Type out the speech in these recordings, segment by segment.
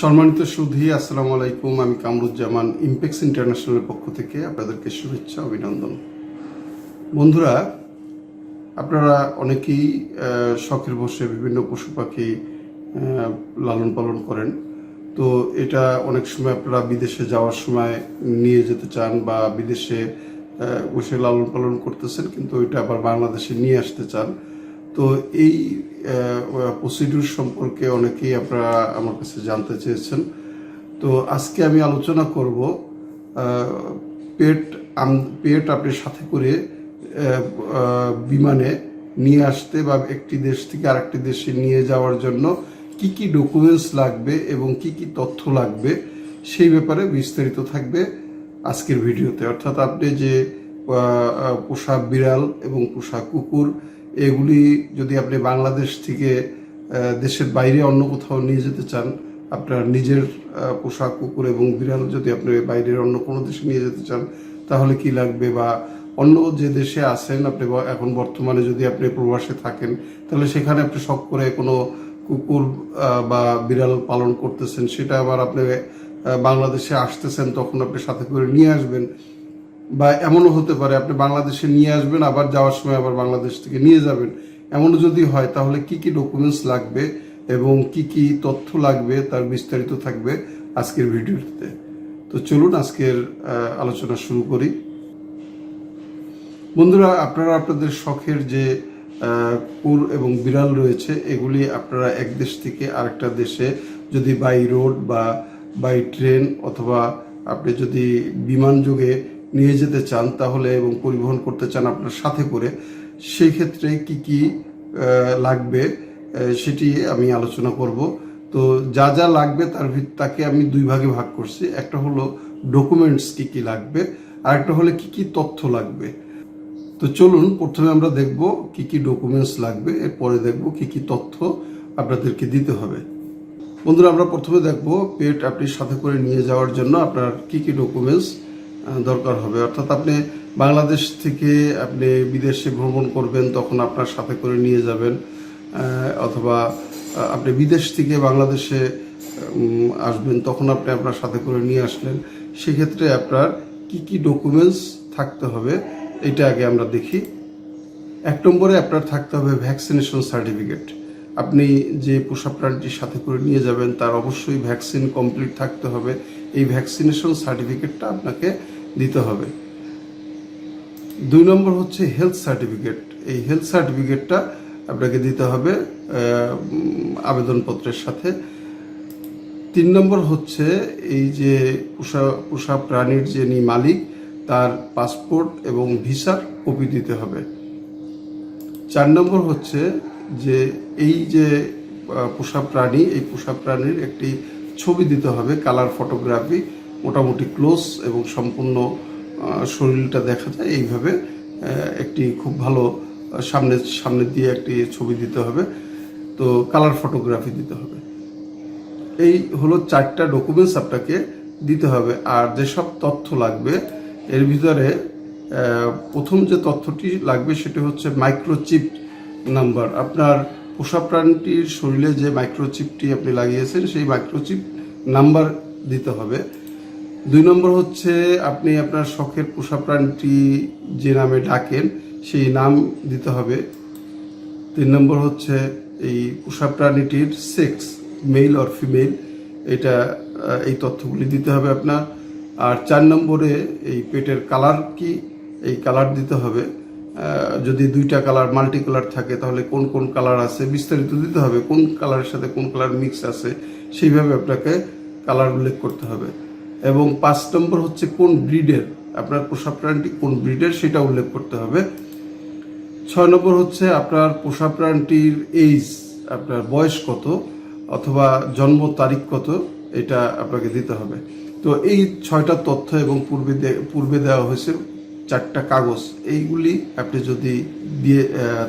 সম্মানিত সুধী, আসসালামু আলাইকুম। আমি কামরুজ্জামান ইমপেক্স ইন্টারন্যাশনালের পক্ষ থেকে আপনাদেরকে শুভেচ্ছা, অভিনন্দন। বন্ধুরা, আপনারা অনেকেই শখের বসে বিভিন্ন পশু পাখি লালন পালন করেন। তো এটা অনেক সময় আপনারা বিদেশে যাওয়ার সময় নিয়ে যেতে চান বা বিদেশে বসে লালন পালন করতেছেন, কিন্তু এটা আবার বাংলাদেশে নিয়ে আসতে চান। তো এই প্রসিডিউর সম্পর্কে অনেকেই আপনারা আমার কাছে জানতে চেয়েছেন। তো আজকে আমি আলোচনা করব পেট পেট আপনি সাথে করে বিমানে নিয়ে আসতে বা একটি দেশ থেকে আরেকটি দেশে নিয়ে যাওয়ার জন্য কি কি ডকুমেন্টস লাগবে এবং কি কি তথ্য লাগবে সেই ব্যাপারে বিস্তারিত থাকবে আজকের ভিডিওতে। অর্থাৎ আপনি যে পোষা বিড়াল এবং পোষা কুকুর এগুলি যদি আপনি বাংলাদেশ থেকে দেশের বাইরে অন্য কোথাও নিয়ে যেতে চান, আপনার নিজের পোষা কুকুর এবং বিড়াল যদি আপনি বাইরের অন্য কোনো দেশে নিয়ে যেতে চান, তাহলে কি লাগবে? বা অন্য যে দেশে আছেন আপনি এখন বর্তমানে যদি আপনি প্রবাসে থাকেন, তাহলে সেখানে আপনি শখ করে কোনো কুকুর বা বিড়াল পালন করতেছেন, সেটা আবার আপনি বাংলাদেশে আসতেছেন, তখন আপনি সাথে করে নিয়ে আসবেন। বা এমনও হতে পারে আপনি বাংলাদেশে নিয়ে আসবেন, আবার যাওয়ার সময় আবার বাংলাদেশ থেকে নিয়ে যাবেন। এমনও যদি হয়, তাহলে কি কি ডকুমেন্টস লাগবে এবং কি কি তথ্য লাগবে তার বিস্তারিত থাকবে আজকের ভিডিওতে। তো চলুন আজকের আলোচনা শুরু করি। বন্ধুরা, আপনারা আপনাদের শখের যে কুকুর এবং বিড়াল রয়েছে, এগুলি আপনারা এক দেশ থেকে আরেকটা দেশে যদি বাই রোড বা বাই ট্রেন অথবা আপনি যদি বিমান যোগে নিয়ে যেতে চান তাহলে এবং পরিবহন করতে চান আপনার সাথে করে, সেই ক্ষেত্রে কি কি লাগবে সেটি আমি আলোচনা করব। তো যা যা লাগবে তার তাকে আমি দুই ভাগে ভাগ করছি। একটা হলো ডকুমেন্টস কি কি লাগবে আর একটা হলে কি কি তথ্য লাগবে। তো চলুন, প্রথমে আমরা দেখব কি কি ডকুমেন্টস লাগবে, এরপরে দেখব কি কি তথ্য আপনাদেরকে দিতে হবে। বন্ধুরা, আমরা প্রথমে দেখব পেট আপনি সাথে করে নিয়ে যাওয়ার জন্য আপনার কি কি ডকুমেন্টস দরকার হবে। অর্থাৎ আপনি বাংলাদেশ থেকে আপনি বিদেশে ভ্রমণ করবেন, তখন আপনার সাথে করে নিয়ে যাবেন অথবা আপনি বিদেশ থেকে বাংলাদেশে আসবেন, তখন আপনি আপনার সাথে করে নিয়ে আসলেন। সেক্ষেত্রে আপনার কি কি ডকুমেন্টস থাকতে হবে, এটা আগে আমরা দেখি। এক নম্বরে আপনার থাকতে হবে ভ্যাকসিনেশন সার্টিফিকেট আপনি যে পোষা প্রাণীটির সাথে করে নিয়ে যাবেন, তার অবশ্যই ভ্যাকসিন কমপ্লিট থাকতে হবে। এই ভ্যাকসিনেশন সার্টিফিকেটটা আপনাকে দিতে হবে। দুই নম্বর হচ্ছে হেলথ সার্টিফিকেট এই হেলথ সার্টিফিকেটটা আপনাকে দিতে হবে আবেদনপত্রের সাথে। তিন নম্বর হচ্ছে এই যে পোষা পোষা প্রাণীর যিনি মালিক, তার পাসপোর্ট এবং ভিসার কপি দিতে হবে। চার নম্বর হচ্ছে যে এই যে পোষা প্রাণী, এই পোষা প্রাণীর একটি ছবি দিতে হবে কালার ফটোগ্রাফি মোটামুটি ক্লোজ এবং সম্পূর্ণ শরীরটা দেখা যায়। এইভাবে একটি খুব ভালো সামনে সামনে দিয়ে একটি ছবি দিতে হবে। তো কালার ফটোগ্রাফি দিতে হবে। এই হলো চারটা ডকুমেন্টস আপনাকে দিতে হবে। আর যেসব তথ্য লাগবে, এর ভিতরে প্রথম যে তথ্যটি লাগবে সেটি হচ্ছে মাইক্রোচিপ নাম্বার আপনার পোষা প্রাণীটির শরীরে যে মাইক্রোচিপটি আপনি লাগিয়েছেন, সেই মাইক্রোচিপ নাম্বার দিতে হবে। দুই নম্বর হচ্ছে আপনি আপনার শখের পোষা প্রাণীটি যে নামে ডাকেন, সেই নাম দিতে হবে। তিন নম্বর হচ্ছে এই পোষা প্রাণীটির সেক্স মেল অর ফিমেল এটা এই তথ্যগুলি দিতে হবে আপনার। আর চার নম্বরে এই পেটের কালার কি, এই কালার দিতে হবে। যদি দুইটা কালার মাল্টি কালার থাকে, তাহলে কোন কোন কালার আছে, বিস্তারিত দিতে হবে। কোন কালারের সাথে কোন কালার মিক্স আছে, সেইভাবে আপনাকে কালার উল্লেখ করতে হবে। এবং পাঁচ নম্বর হচ্ছে কোন ব্রিডের, আপনার পোষা প্রাণীটি কোন ব্রিডের সেটা উল্লেখ করতে হবে। ছয় নম্বর হচ্ছে আপনার পোষা প্রাণীটির এইজ আপনার বয়স কত অথবা জন্ম তারিখ কত, এটা আপনাকে দিতে হবে। তো এই ছয়টা তথ্য এবং পূর্বে পূর্বে দেওয়া হয়েছে চারটা কাগজ, এইগুলি আপনি যদি দিয়ে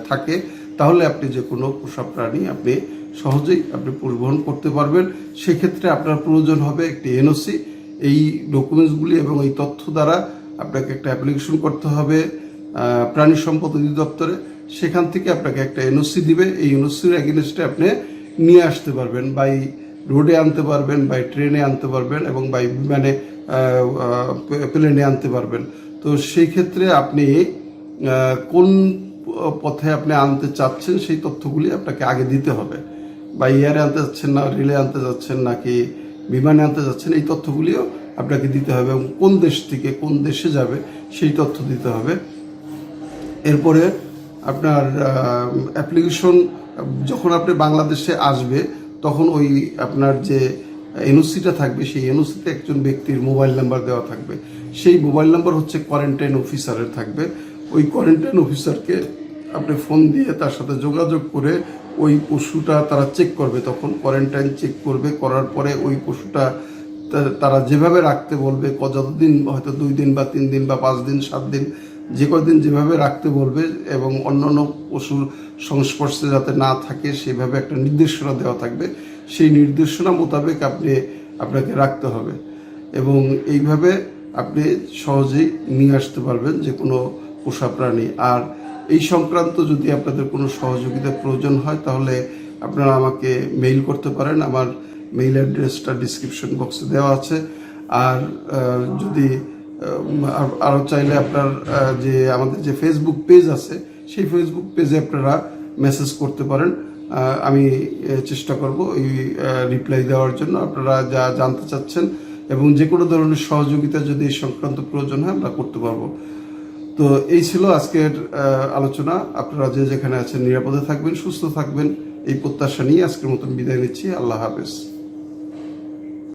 থাকে, তাহলে আপনি যে কোনো পোষা প্রাণী আপনি সহজেই আপনি পরিবহন করতে পারবেন। সেক্ষেত্রে আপনার প্রয়োজন হবে একটি এনওসি এই ডকুমেন্টসগুলি এবং এই তথ্য দ্বারা আপনাকে একটা অ্যাপ্লিকেশন করতে হবে প্রাণী সম্পদ অধিদপ্তরে। সেখান থেকে আপনাকে একটা এনওসি দিবে। এই এনওসির এগেনস্টে আপনি নিয়ে আসতে পারবেন বাই রোডে আনতে পারবেন বাই ট্রেনে আনতে পারবেন এবং বাই বিমানে প্লেনে আনতে পারবেন। তো সেই ক্ষেত্রে আপনি কোন পথে আপনি আনতে চাচ্ছেন সেই তথ্যগুলি আপনাকে আগে দিতে হবে। বা এয়ারে আনতে চাচ্ছেন না রেলে আনতে যাচ্ছেন নাকি বিমানে আনতে যাচ্ছেন, এই তথ্যগুলিও আপনাকে দিতে হবে এবং কোন দেশ থেকে কোন দেশে যাবে সেই তথ্য দিতে হবে। এরপরে আপনার অ্যাপ্লিকেশন যখন আপনি বাংলাদেশে আসবে, তখন ওই আপনার যে এনওসিটা থাকবে, সেই এনওসিতে একজন ব্যক্তির মোবাইল নাম্বার দেওয়া থাকবে। সেই মোবাইল নাম্বার হচ্ছে কোয়ারেন্টাইন অফিসারের থাকবে। ওই কোয়ারেন্টাইন অফিসারকে আপনি ফোন দিয়ে তার সাথে যোগাযোগ করে ওই পশুটা তারা চেক করবে। তখন কোয়ারেন্টাইন চেক করবে, করার পরে ওই পশুটা তারা যেভাবে রাখতে বলবে, ক- যতদিন হয়তো দুই দিন বা তিন দিন বা পাঁচ দিন, সাত দিন, যে কদিন যেভাবে রাখতে বলবে এবং অন্যান্য পশুর সংস্পর্শে যাতে না থাকে, সেভাবে একটা নির্দেশনা দেওয়া থাকবে। সেই নির্দেশনা মোতাবেক আপনি, আপনাকে রাখতে হবে। এবং এইভাবে আপনি সহজেই নিয়ে আসতে পারবেন যে কোনো পোষা প্রাণী। আর এই সংক্রান্ত যদি আপনাদের কোনো সহযোগিতার প্রয়োজন হয়, তাহলে আপনারা আমাকে মেইল করতে পারেন। আমার মেইল অ্যাড্রেসটা ডিসক্রিপশন বক্সে দেওয়া আছে। আর যদি আরও চাইলে আপনার যে আমাদের যে ফেসবুক পেজ আছে, সেই ফেসবুক পেজে আপনারা মেসেজ করতে পারেন। আমি চেষ্টা করব এই রিপ্লাই দেওয়ার জন্য। আপনারা যা জানতে চাচ্ছেন এবং যে কোনো ধরনের সহযোগিতা যদি এই সংক্রান্ত প্রয়োজন হয়, আমরা করতে পারব। তো এই ছিল আজকের আলোচনা। আপনারা যে যেখানে আছেন নিরাপদে থাকবেন, সুস্থ থাকবেন। এই প্রত্যাশা নিয়ে আজকের মতন বিদায় নিচ্ছি। আল্লাহ হাফেজ।